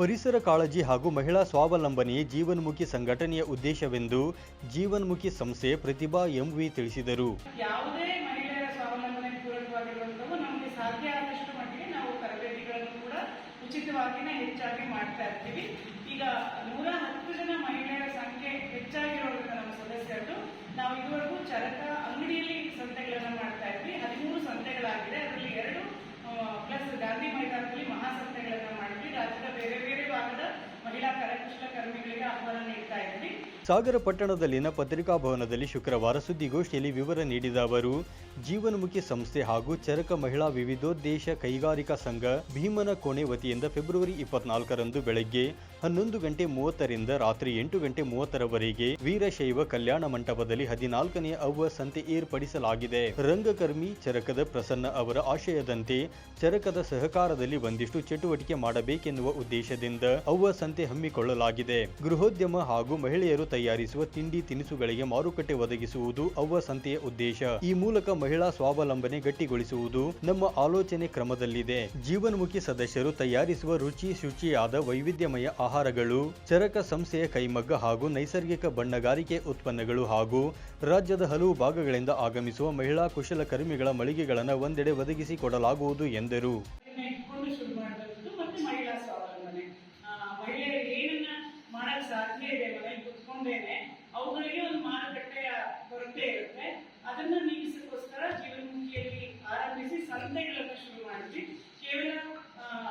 ಪರಿಸರ ಕಾಳಜಿ ಹಾಗೂ ಮಹಿಳಾ ಸ್ವಾವಲಂಬನೆಯೇ ಜೀವನ್ಮುಖಿ ಸಂಘಟನೆಯ ಉದ್ದೇಶವೆಂದು ಜೀವನ್ಮುಖಿ ಸಂಸ್ಥೆ ಪ್ರತಿಭಾ ಎಂವಿ ತಿಳಿಸಿದರು. ಉಚಿತವಾಗಿನೇ ಹೆಚ್ಚಾಗಿ ಮಾಡ್ತಾ ಇರ್ತೀವಿ. ಈಗ ನೂರ ಹತ್ತು ಜನ ಮಹಿಳೆಯರ ಸಂಖ್ಯೆ ಹೆಚ್ಚಾಗಿರೋದ್ರಿಂದ ನಮ್ಮ ಸದಸ್ಯರು ನಾವು ಇದುವರೆಗೂ ಚರಕ ಅಂಗಡಿಯಲ್ಲಿ ಸಂತೆಗಳನ್ನು ಮಾಡ್ತಾ ಇದ್ವಿ. ಹದಿಮೂರು ಸಂತೆಗಳಾಗಿದೆ. ಅದರಲ್ಲಿ ಎರಡು ಪ್ಲಸ್ ಗಾಂಧಿ ಮೈದಾನದಲ್ಲಿ ಮಹಾಸಂತೆಗಳನ್ನು ಮಾಡಿದ್ವಿ ರಾಜ್ಯದ ಬೇರೆ ಬೇರೆ ಭಾಗದ ಮಹಿಳಾ ಕರಕುಶಲಕರ್ಮಿಗಳಿಗೆ ಆಹ್ವಾನ ನೀಡ್ತಾ ಇದ್ವಿ ಸಾಗರ ಪಟ್ಟಣದಲ್ಲಿನ ಪತ್ರಿಕಾ ಭವನದಲ್ಲಿ ಶುಕ್ರವಾರ ಸುದ್ದಿಗೋಷ್ಠಿಯಲ್ಲಿ ವಿವರ ನೀಡಿದ ಅವರು, ಜೀವನ್ಮುಖಿ ಸಂಸ್ಥೆ ಹಾಗೂ ಚರಕ ಮಹಿಳಾ ವಿವಿಧೋದ್ದೇಶ ಕೈಗಾರಿಕಾ ಸಂಘ ಭೀಮನ ಕೋಣೆ ವತಿಯಿಂದ ಫೆಬ್ರವರಿ ಇಪ್ಪತ್ನಾಲ್ಕರಂದು ಬೆಳಗ್ಗೆ ಹನ್ನೊಂದು ಗಂಟೆ ಮೂವತ್ತರಿಂದ ರಾತ್ರಿ ಎಂಟು ಗಂಟೆ ಮೂವತ್ತರವರೆಗೆ ವೀರಶೈವ ಕಲ್ಯಾಣ ಮಂಟಪದಲ್ಲಿ ಹದಿನಾಲ್ಕನೇ ಅವ್ವ ಸಂತೆ ಏರ್ಪಡಿಸಲಾಗಿದೆ. ರಂಗಕರ್ಮಿ ಚರಕದ ಪ್ರಸನ್ನ ಅವರ ಆಶಯದಂತೆ ಚರಕದ ಸಹಕಾರದಲ್ಲಿ ಒಂದಿಷ್ಟು ಚಟುವಟಿಕೆ ಮಾಡಬೇಕೆನ್ನುವ ಉದ್ದೇಶದಿಂದ ಅವ್ವ ಸಂತೆ ಹಮ್ಮಿಕೊಳ್ಳಲಾಗಿದೆ. ಗೃಹೋದ್ಯಮ ಹಾಗೂ ಮಹಿಳೆಯರು ತಯಾರಿಸುವ ತಿಂಡಿ ತಿನಿಸುಗಳಿಗೆ ಮಾರುಕಟ್ಟೆ ಒದಗಿಸುವುದು ಅವ್ವ ಸಂತೆಯ ಉದ್ದೇಶ. ಈ ಮೂಲಕ ಮಹಿಳಾ ಸ್ವಾವಲಂಬನೆ ಗಟ್ಟಿಗೊಳಿಸುವುದು ನಮ್ಮ ಆಲೋಚನೆ ಕ್ರಮದಲ್ಲಿದೆ. ಜೀವನ್ಮುಖಿ ಸದಸ್ಯರು ತಯಾರಿಸುವ ರುಚಿ ಶುಚಿಯಾದ ವೈವಿಧ್ಯಮಯ ಆಹಾರಗಳು, ಚರಕ ಸಂಸ್ಥೆಯ ಕೈಮಗ್ಗ ಹಾಗೂ ನೈಸರ್ಗಿಕ ಬಣ್ಣಗಾರಿಕೆ ಉತ್ಪನ್ನಗಳು ಹಾಗೂ ರಾಜ್ಯದ ಹಲವು ಭಾಗಗಳಿಂದ ಆಗಮಿಸುವ ಮಹಿಳಾ ಕುಶಲಕರ್ಮಿಗಳ ಮಳಿಗೆಗಳನ್ನು ಒಂದೆಡೆ ಒದಗಿಸಿಕೊಡಲಾಗುವುದು ಎಂದರು.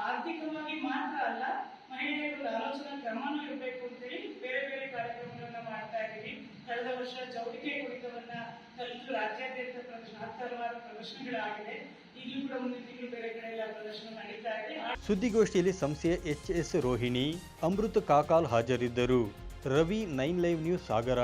ಆರ್ಥಿಕವಾಗಿ ಮಾತ್ರ ಅಲ್ಲ ಮಹಿಳೆಯರ ಒಂದು ಆಲೋಚನಾ ಕ್ರಮನೂ ಇರಬೇಕು ಅಂತೇಳಿ ಬೇರೆ ಬೇರೆ ಕಾರ್ಯಕ್ರಮಗಳನ್ನ ಮಾಡ್ತಾ ಇದ್ದೀವಿ. ಕಳೆದ ವರ್ಷ ಚೌಡಿಕೆ ಕುರಿತವನ್ನ ಕಲಿತು ರಾಜ್ಯಾದ್ಯಂತ ಪ್ರದರ್ಶನ ಹತ್ತು ಹಲವಾರು ಪ್ರದರ್ಶನಗಳಾಗಿದೆ. ಈಗಲೂ ಕೂಡ ಮುಂದಿನ ತಿಂಗಳು ಬೇರೆ ಕಡೆ ಎಲ್ಲ ಪ್ರದರ್ಶನ ನಡೀತಾ ಇದೆ. ಸುದ್ದಿಗೋಷ್ಠಿಯಲ್ಲಿ ಸಂಸ್ಥೆಯ ಎಚ್ ಎಸ್ ರೋಹಿಣಿ, ಅಮೃತ್ ಕಾಕಾಲ್ ಹಾಜರಿದ್ದರು. Ravi nine live news Sagara.